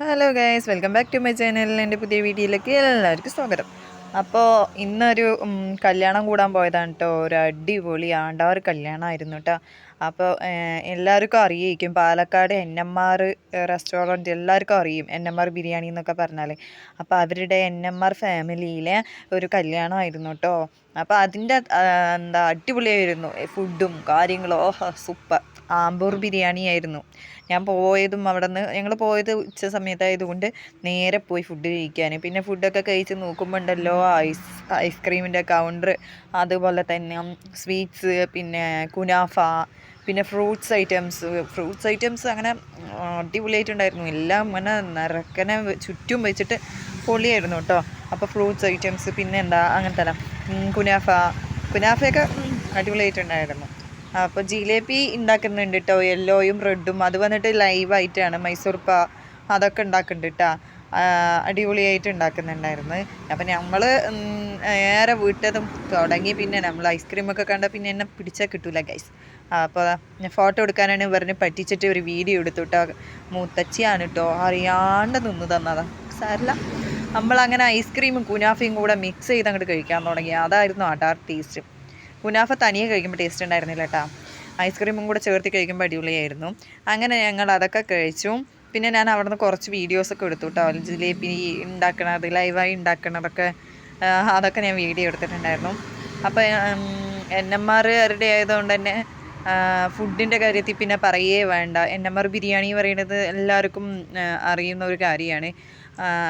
Hello guys welcome back to my channel എന്റെ പുതിയ വീഡിയോയിലേക്ക് എല്ലാവർക്കും സ്വാഗതം. അപ്പോൾ ഇന്നൊരു കല്യാണം കൂടാൻ പോയതാണ് കേട്ടോ ഒരു അടിപൊളി ആണ്ടവർ കല്യാണമായിരുന്നു കേട്ടോ അപ്പോൾ എല്ലാവർക്കും അറിയിക്കും Palakkad N M R restaurant എല്ലാവർക്കും അറിയും എൻ എം ആർ ബിരിയാണി എന്നൊക്കെ പറഞ്ഞാൽ അപ്പോൾ അവരുടെ എൻ എം ആർ ഫാമിലിയിലെ ഒരു കല്യാണമായിരുന്നു കേട്ടോ അപ്പോൾ അതിന്റെ എന്താ അടിപൊളിയായിരുന്നു. ഫുഡും കാര്യങ്ങളും ഓഹോ സൂപ്പർ. ആമ്പൂർ ബിരിയാണി ആയിരുന്നു ഞാൻ പോയതും അവിടെ നിന്ന് ഞങ്ങൾ പോയത് ഉച്ച സമയത്തായതുകൊണ്ട് നേരെ പോയി ഫുഡ് കഴിക്കാൻ. പിന്നെ ഫുഡൊക്കെ കഴിച്ച് നോക്കുമ്പോൾ ഉണ്ടല്ലോ ഐസ് ഐസ്ക്രീമിന്റെ കൗണ്ടർ അതുപോലെ തന്നെ സ്വീറ്റ്സ് പിന്നെ കുനാഫ പിന്നെ ഫ്രൂട്ട്സ് ഐറ്റംസ് ഫ്രൂട്ട്സ് ഐറ്റംസ് അങ്ങനെ അടിപൊളിയായിട്ടുണ്ടായിരുന്നു. എല്ലാം അങ്ങനെ നിറക്കനെ ചുറ്റും വെച്ചിട്ട് പൊളിയായിരുന്നു കേട്ടോ അപ്പോൾ ഫ്രൂട്ട്സ് ഐറ്റംസ് പിന്നെ എന്താ അങ്ങനത്തെ കുനാഫ കുനാഫയൊക്കെ അടിപൊളിയായിട്ടുണ്ടായിരുന്നു. അപ്പോൾ ജിലേബി ഉണ്ടാക്കുന്നുണ്ട് കേട്ടോ യെല്ലോയും റെഡും അത് വന്നിട്ട് ലൈവായിട്ടാണ് മൈസൂർ പാ അതൊക്കെ ഉണ്ടാക്കുന്നുണ്ട് കേട്ടോ അടിപൊളിയായിട്ട് ഉണ്ടാക്കുന്നുണ്ടായിരുന്നു. അപ്പം നമ്മൾ ഏറെ വീട്ടതും തുടങ്ങി പിന്നെ നമ്മൾ ഐസ്ക്രീമൊക്കെ കണ്ട പിന്നെ എന്നെ പിടിച്ചാൽ കിട്ടൂല ഗൈസ് അപ്പോൾ ഫോട്ടോ എടുക്കാനാണ് പറഞ്ഞ് പറ്റിച്ചിട്ട് ഒരു വീഡിയോ എടുത്തു കേട്ടോ മൂത്തച്ചിയാണ് കേട്ടോ അറിയാണ്ട് നിന്ന് തന്നതാ. സാരില്ല. നമ്മളങ്ങനെ ഐസ്ക്രീമും കുനാഫിയും കൂടെ മിക്സ് ചെയ്ത് അങ്ങോട്ട് കഴിക്കാൻ തുടങ്ങി. അതായിരുന്നു അടാർ ടേസ്റ്റ് കുനാഫ തനിയെ കഴിക്കുമ്പോൾ ടേസ്റ്റ് ഉണ്ടായിരുന്നില്ല കേട്ടോ ഐസ്ക്രീമും കൂടെ ചേർത്ത് കഴിക്കുമ്പോൾ അടിപൊളിയായിരുന്നു. അങ്ങനെ ഞങ്ങൾ അതൊക്കെ കഴിച്ചു. പിന്നെ ഞാൻ അവിടെ നിന്ന് കുറച്ച് വീഡിയോസൊക്കെ എടുത്തു കേട്ടോ ജിലേബി ഉണ്ടാക്കണത് ലൈവായി ഉണ്ടാക്കണതൊക്കെ അതൊക്കെ ഞാൻ വീഡിയോ എടുത്തിട്ടുണ്ടായിരുന്നു. അപ്പോൾ എൻ എം ആറുകാരുടെ ആയതുകൊണ്ട് തന്നെ ഫുഡിന്റെ കാര്യത്തിൽ പിന്നെ പറയേ വേണ്ട. എൻ എം ആർ ബിരിയാണി പറയുന്നത് എല്ലാവർക്കും അറിയുന്ന ഒരു കാര്യമാണ്.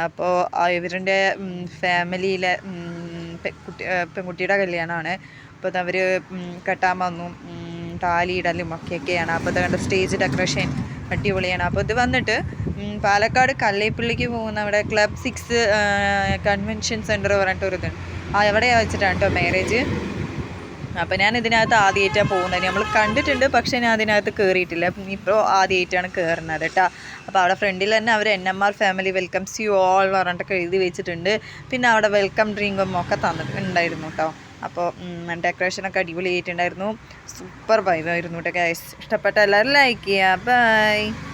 അപ്പോൾ ഇവരുടെ ഫാമിലിയിലെ കുട്ടി പെൺകുട്ടിയുടെ കല്യാണമാണ്. അപ്പോൾ അവർ കെട്ടാൻ വന്നു. താലിയിടലും ഒക്കെയൊക്കെയാണ്. അപ്പോൾ ഇത് കണ്ട സ്റ്റേജ് ഡെക്കറേഷൻ അടിപൊളിയാണ്. അപ്പോൾ ഇത് വന്നിട്ട് പാലക്കാട് കല്ലേപ്പള്ളിക്ക് പോകുന്ന അവിടെ ക്ലബ് സിക്സ് കൺവെൻഷൻ സെന്റർ പറഞ്ഞിട്ട് ഒരു ഇതുണ്ട് അവിടെ വെച്ചിട്ടാണ് കേട്ടോ മാരേജ് അപ്പോൾ ഞാൻ ഇതിനകത്ത് ആദ്യമായിട്ടാണ് പോകുന്നത്. നമ്മൾ കണ്ടിട്ടുണ്ട് പക്ഷേ ഞാൻ അതിനകത്ത് കയറിയിട്ടില്ല ഇപ്പോൾ ആദ്യമായിട്ടാണ് കയറുന്നത് കേട്ടോ. അപ്പോൾ അവിടെ ഫ്രണ്ടിൽ തന്നെ അവർ N M R family welcomes you all പറഞ്ഞിട്ടൊക്കെ എഴുതി വെച്ചിട്ടുണ്ട്. പിന്നെ അവിടെ വെൽക്കം ഡ്രിങ്കും ഒക്കെ തന്നിട്ടുണ്ടായിരുന്നു കേട്ടോ. അപ്പോൾ ഡെക്കറേഷനൊക്കെ അടിപൊളിയായിട്ടുണ്ടായിരുന്നു. സൂപ്പർ വൈബായിരുന്നു കേട്ടോ ഇഷ്ടപ്പെട്ട എല്ലാവരും ലൈക്ക് ചെയ്യുക ബൈ